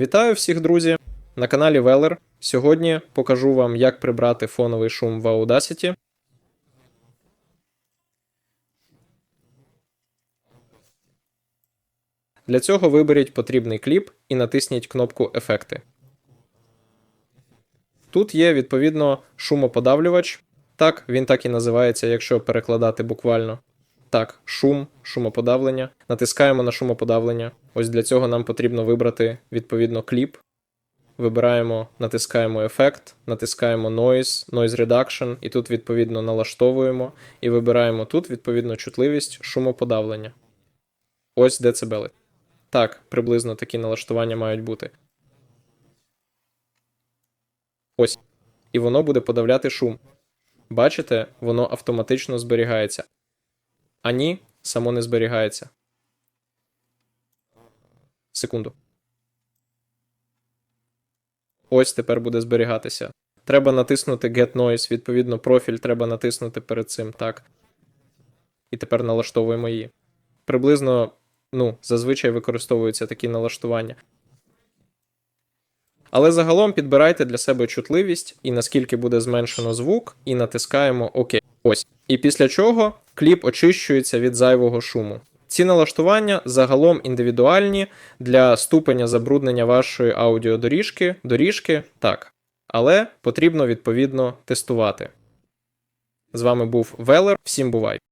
Вітаю всіх, друзі! На каналі Велер. Сьогодні покажу вам, як прибрати фоновий шум в Audacity. Для цього виберіть потрібний кліп і натисніть кнопку Ефекти. Тут є відповідно шумоподавлювач. Так, він так і називається, якщо перекладати буквально. Так, шум, шумоподавлення. Натискаємо на шумоподавлення. Ось для цього нам потрібно вибрати відповідно кліп. Вибираємо, натискаємо ефект, натискаємо Noise, Noise Reduction, і тут відповідно налаштовуємо. І вибираємо тут відповідно чутливість шумоподавлення. Ось децибели. Так, приблизно такі налаштування мають бути. Ось. І воно буде подавляти шум. Бачите, воно автоматично зберігається. А ні, само не зберігається. Секунду. Ось тепер буде зберігатися. Треба натиснути Get Noise, відповідно, профіль треба натиснути перед цим, так. І тепер налаштовуємо її. Приблизно, ну, зазвичай використовуються такі налаштування. Але загалом підбирайте для себе чутливість і наскільки буде зменшено звук, і натискаємо ОК. Ось. І після чого кліп очищується від зайвого шуму. Ці налаштування загалом індивідуальні для ступеня забруднення вашої аудіодоріжки, доріжки так. Але потрібно відповідно тестувати. З вами був Велер. Всім бувай!